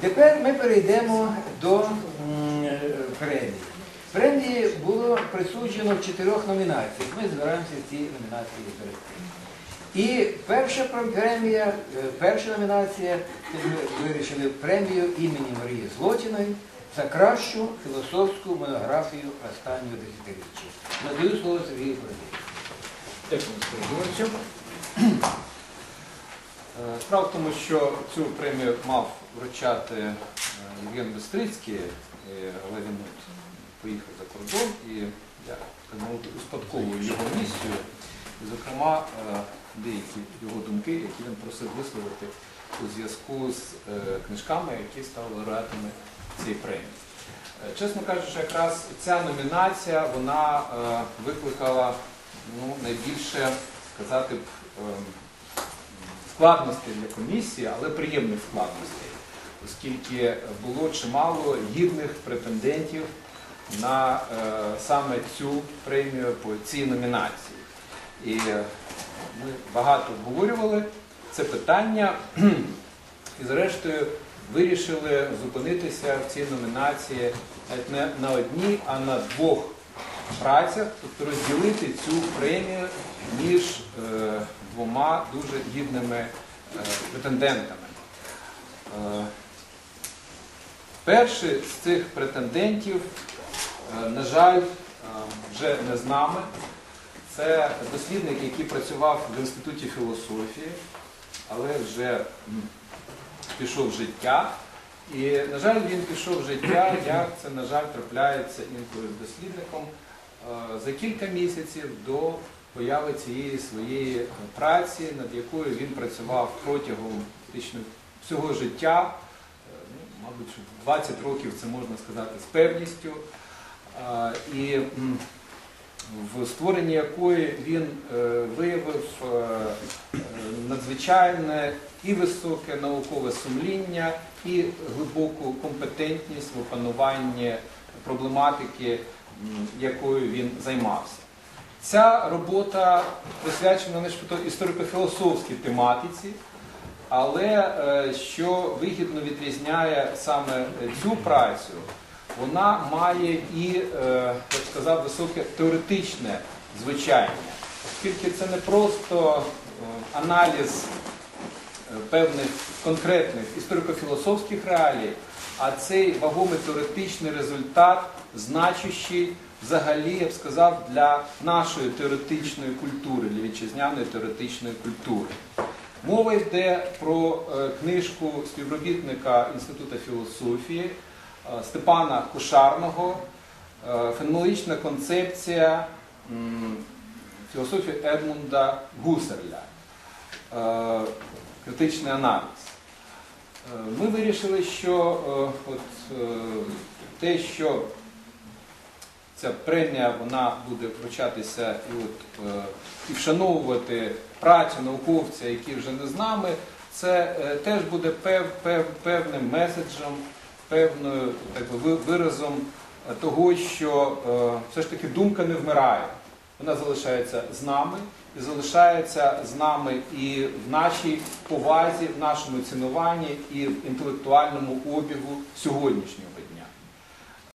Тепер ми перейдемо до премії. Премії було присуджено в чотирьох номінаціях. Ми збираємося ці номінації зберегти. І перша премія, е, перша номінація, ми вирішили премію імені Марії Злотіної за кращу філософську монографію останнього десятиріччя. Надаю слово Сергію Бородію. Дякую. Е, Справа в тому, що цю премію мав вручати е, Євген Бестрицький, е, але він поїхав за кордон і я успадковую його місію, і, зокрема, е, деякі його думки, які він просив висловити у зв'язку з е, книжками, які стали лауреатами цієї премії. Е, Чесно кажучи, якраз ця номінація вона е, викликала ну, найбільше сказати б ем, складностей для комісії, але приємних складностей, оскільки було чимало гідних претендентів на е, саме цю премію по цій номінації. І е, ми багато обговорювали це питання і зрештою вирішили зупинитися в цій номінації навіть не на одній, а на двох працях, тобто розділити цю премію між е, двома дуже гідними е, претендентами. Е, перший з цих претендентів, на жаль, вже не з нами. Це дослідник, який працював в Інституті філософії, але вже пішов в життя. І, на жаль, він пішов в життя, як це, на жаль, трапляється інколи з дослідником, за кілька місяців до появи цієї своєї е, праці, над якою він працював протягом фактично всього життя. Е, ну, Мабуть, 20 років це можна сказати з певністю. Е, І в створенні якої він е, виявив е, е, надзвичайне і високе наукове сумління, і глибоку компетентність в опануванні проблематики, якою він займався. Ця робота присвячена не швидко історико-філософській тематиці, але е, що вигідно відрізняє саме цю працю, вона має і, е, я б сказав, високе теоретичне звучання, оскільки це не просто е, аналіз певних конкретних історико-філософських реалій, а цей вагомий теоретичний результат, значущий взагалі, я б сказав, для нашої теоретичної культури, для вітчизняної теоретичної культури. Мова йде про е, книжку співробітника Інституту філософії е, Степана Кошарного е, Феноменологічна концепція філософії Едмунда Гусерля. Критичний аналіз. Е, Ми вирішили, що е, от, е, те, що ця премія вона буде вручатися і, от, і вшановувати працю науковця, який вже не з нами, це теж буде пев, пев, певним меседжем, певною так би, виразом того, що все ж таки думка не вмирає. Вона залишається з нами і залишається з нами і в нашій повазі, в нашому цінуванні, і в інтелектуальному обігу сьогоднішнього дня.